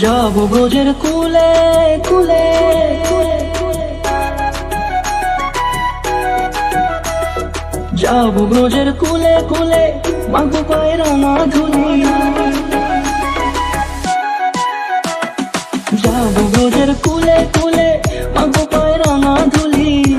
যাব গোজের কুলে কুলে যাব গোজের কুলে কুলে মাগো পায়রা মাধুরী। যাব